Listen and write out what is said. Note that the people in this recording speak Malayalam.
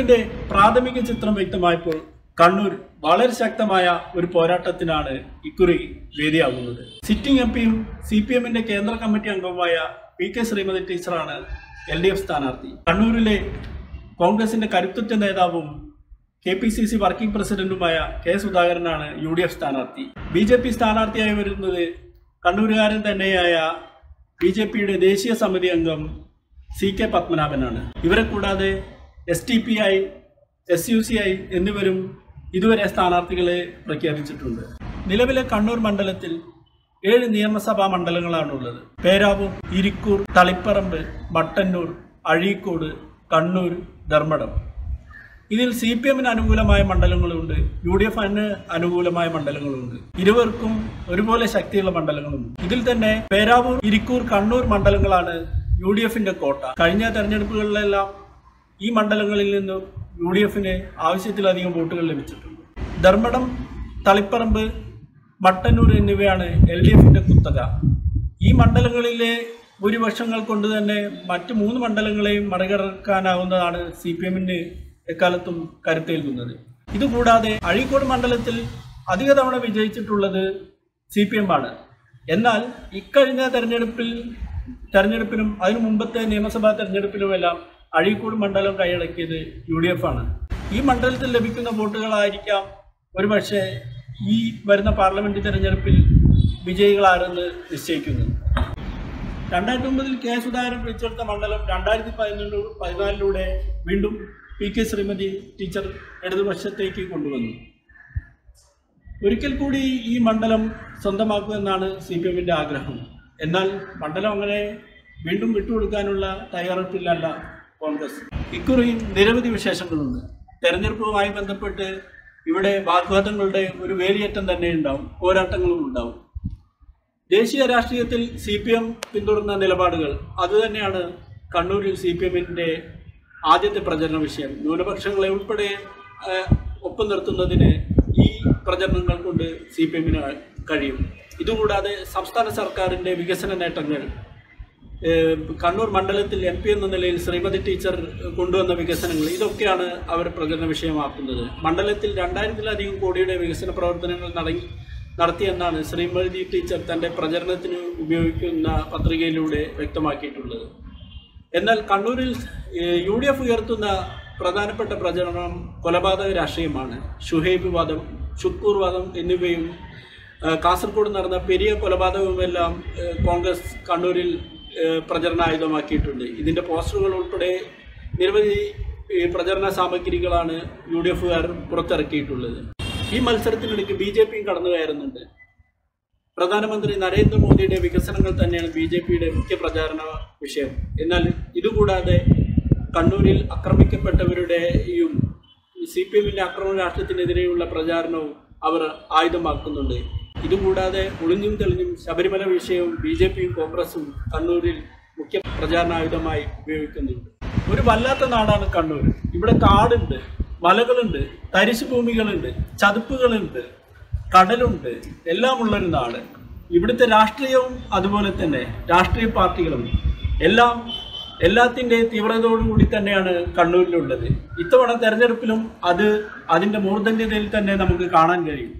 ഇതിന്റെ പ്രാഥമിക ചിത്രം വ്യക്തമായപ്പോൾ കണ്ണൂർ വളരെ ശക്തമായ ഒരു പോരാട്ടത്തിനാണ് ഇക്കുറി വേദിയാകുന്നത്. സിറ്റിംഗ് എം പിയും സി പി എമ്മിന്റെ കേന്ദ്ര കമ്മിറ്റി അംഗവുമായ പി കെ ശ്രീമതി ടീച്ചറാണ് എൽ ഡി എഫ് സ്ഥാനാർത്ഥി. കണ്ണൂരിലെ കോൺഗ്രസിന്റെ കരുത്തുറ്റ നേതാവും K P C C working പ്രസിഡന്റുമായ കെ സുധാകരനാണ് യു ഡി എഫ് സ്ഥാനാർത്ഥി. ബി ജെ പി സ്ഥാനാർത്ഥിയായി വരുന്നത് കണ്ണൂരുകാരൻ തന്നെയായ ബി ജെ പിയുടെ ദേശീയ സമിതി അംഗം സി കെ പത്മനാഭനാണ്. ഇവരെ കൂടാതെ S T P I S U C I എന്നിവരും ഇതുവരെ സ്ഥാനാർത്ഥികളെ പ്രഖ്യാപിച്ചിട്ടുണ്ട്. നിലവിലെ കണ്ണൂർ മണ്ഡലത്തിൽ ഏഴ് നിയമസഭാ മണ്ഡലങ്ങളാണുള്ളത്. പേരാവൂർ ഇരിക്കൂർ തളിപ്പറമ്പ് മട്ടന്നൂർ അഴീക്കോട് കണ്ണൂർ ധർമ്മടം. ഇതിൽ സി പി എമ്മിന് അനുകൂലമായ മണ്ഡലങ്ങളുണ്ട്. യു ഡി എഫിന് അനുകൂലമായ മണ്ഡലങ്ങളുണ്ട്. ഇരുവർക്കും ഒരുപോലെ ശക്തിയുള്ള മണ്ഡലങ്ങളുണ്ട്. ഇതിൽ തന്നെ പേരാവൂർ ഇരിക്കൂർ കണ്ണൂർ മണ്ഡലങ്ങളാണ് യു ഡി എഫിന്റെ കോട്ട. കഴിഞ്ഞ തെരഞ്ഞെടുപ്പുകളിലെല്ലാം ഈ മണ്ഡലങ്ങളിൽ നിന്നും യു ഡി എഫിന് ആവശ്യത്തിലധികം വോട്ടുകൾ ലഭിച്ചിട്ടുണ്ട്. ധർമ്മടം തളിപ്പറമ്പ് മട്ടന്നൂർ എന്നിവയാണ് എൽ ഡി എഫിന്റെ കുത്തക. ഈ മണ്ഡലങ്ങളിലെ വർഷങ്ങൾ കൊണ്ട് തന്നെ മറ്റ് മൂന്ന് മണ്ഡലങ്ങളെയും മറികടക്കാനാവുന്നതാണ് സി പി എമ്മിന് എക്കാലത്തും കരുത്തേൽക്കുന്നത്. ഇതുകൂടാതെ അഴീക്കോട് മണ്ഡലത്തിൽ അധിക തവണ വിജയിച്ചിട്ടുള്ളത് സി പി എം ആണ് എന്നാൽ ഇക്കഴിഞ്ഞ തെരഞ്ഞെടുപ്പിൽ തെരഞ്ഞെടുപ്പിനും അതിനു മുമ്പത്തെ നിയമസഭാ തെരഞ്ഞെടുപ്പിലുമെല്ലാം അഴീക്കോട് മണ്ഡലം കൈയടക്കിയത് യു ഡി എഫ് ആണ്. ഈ മണ്ഡലത്തിൽ ലഭിക്കുന്ന വോട്ടുകളായിരിക്കാം ഒരുപക്ഷെ ഈ വരുന്ന പാർലമെന്റ് തെരഞ്ഞെടുപ്പിൽ വിജയികളാരെന്ന് നിശ്ചയിക്കുന്നത് രണ്ടായിരത്തി ഒമ്പതിൽ കെ സുധാകരൻ പിടിച്ചെടുത്ത മണ്ഡലം രണ്ടായിരത്തി പതിനൊന്ന് പതിനാലിലൂടെ വീണ്ടും പി കെ ശ്രീമതി ടീച്ചർ ഇടതുപക്ഷത്തേക്ക് കൊണ്ടുവന്നു. ഒരിക്കൽ കൂടി ഈ മണ്ഡലം സ്വന്തമാക്കുമെന്നാണ് സി പി എമ്മിന്റെ ആഗ്രഹം. എന്നാൽ മണ്ഡലം അങ്ങനെ വീണ്ടും വിട്ടുകൊടുക്കാനുള്ള തയ്യാറെടുപ്പിലല്ല കോൺഗ്രസ്. ഇക്കുറിയും നിരവധി വിശേഷങ്ങളുണ്ട്. തെരഞ്ഞെടുപ്പുമായി ബന്ധപ്പെട്ട് ഇവിടെ വാഗ്വാദങ്ങളുടെ ഒരു വേലിയേറ്റം തന്നെ ഉണ്ടാവും പോരാട്ടങ്ങളും ഉണ്ടാവും. ദേശീയ രാഷ്ട്രീയത്തിൽ സി പി എം പിന്തുടർന്ന നിലപാടുകൾ അതുതന്നെയാണ് കണ്ണൂരിൽ സി പി എമ്മിന്റെ ആദ്യത്തെ പ്രചരണ വിഷയം. ന്യൂനപക്ഷങ്ങളെ ഉൾപ്പെടെ ഒപ്പം നിർത്തുന്നതിന് ഈ പ്രചരണങ്ങൾ കൊണ്ട് സി പി എമ്മിന് കഴിയും. ഇതുകൂടാതെ സംസ്ഥാന സർക്കാരിന്റെ വികസന നേട്ടങ്ങൾ കണ്ണൂർ മണ്ഡലത്തിൽ എം പി എന്ന നിലയിൽ ശ്രീമതി ടീച്ചർ കൊണ്ടുവന്ന വികസനങ്ങൾ ഇതൊക്കെയാണ് അവർ പ്രകടന വിഷയമാക്കുന്നത്. മണ്ഡലത്തിൽ രണ്ടായിരത്തിലധികം കോടിയുടെ വികസന പ്രവർത്തനങ്ങൾ നടങ്ങി നടത്തിയെന്നാണ് ശ്രീമതി ടീച്ചർ തന്റെ പ്രചരണത്തിന് ഉപയോഗിക്കുന്ന പത്രികയിലൂടെ വ്യക്തമാക്കിയിട്ടുള്ളത്. എന്നാൽ കണ്ണൂരിൽ യു ഡി എഫ് ഉയർത്തുന്ന പ്രധാനപ്പെട്ട പ്രചരണം കൊലപാതക രാഷ്ട്രീയമാണ്. ഷുഹൈബ് വാദം ഷുക്കൂർ വാദം എന്നിവയും കാസർഗോഡ് നടന്ന പെരിയ കൊലപാതകവുമെല്ലാം കോൺഗ്രസ് കണ്ണൂരിൽ ഏഹ്, പ്രചരണായുധമാക്കിയിട്ടുണ്ട്. ഇതിന്റെ പോസ്റ്ററുകൾ ഉൾപ്പെടെ നിരവധി പ്രചരണ സാമഗ്രികളാണ് യു ഡി എഫുകാർ പുറത്തിറക്കിയിട്ടുള്ളത്. ഈ മത്സരത്തിനിടയ്ക്ക് ബി ജെ പിയും കടന്നു കയറുന്നുണ്ട്. പ്രധാനമന്ത്രി നരേന്ദ്രമോദിയുടെ വികസനങ്ങൾ തന്നെയാണ് ബി ജെ പിയുടെ മുഖ്യ പ്രചാരണ വിഷയം. എന്നാൽ ഇതുകൂടാതെ കണ്ണൂരിൽ ആക്രമിക്കപ്പെട്ടവരുടെയും സി പി എമ്മിന്റെ അക്രമ രാഷ്ട്രത്തിനെതിരെയുള്ള പ്രചാരണവും അവർ ആയുധമാക്കുന്നുണ്ട്. ഇതുകൂടാതെ ഒളിഞ്ഞും തെളിഞ്ഞും ശബരിമല വിഷയവും ബി ജെ പിയും കോൺഗ്രസും കണ്ണൂരിൽ മുഖ്യ പ്രചാരണായുധമായി ഉപയോഗിക്കുന്നുണ്ട്. ഒരു വല്ലാത്ത നാടാണ് കണ്ണൂർ ഇവിടെ കാടുണ്ട് മലകളുണ്ട് തരിശു ഭൂമികളുണ്ട് ചതുപ്പുകളുണ്ട് കടലുണ്ട് എല്ലാമുള്ളൊരു നാട്. ഇവിടുത്തെ രാഷ്ട്രീയവും അതുപോലെ തന്നെ രാഷ്ട്രീയ പാർട്ടികളും എല്ലാം എല്ലാത്തിന്റെ തീവ്രതയോടുകൂടി തന്നെയാണ് കണ്ണൂരിലുള്ളത്. ഇത്തവണ തെരഞ്ഞെടുപ്പിലും അത് അതിന്റെ മൂർധന്യതയിൽ തന്നെ നമുക്ക് കാണാൻ കഴിയും.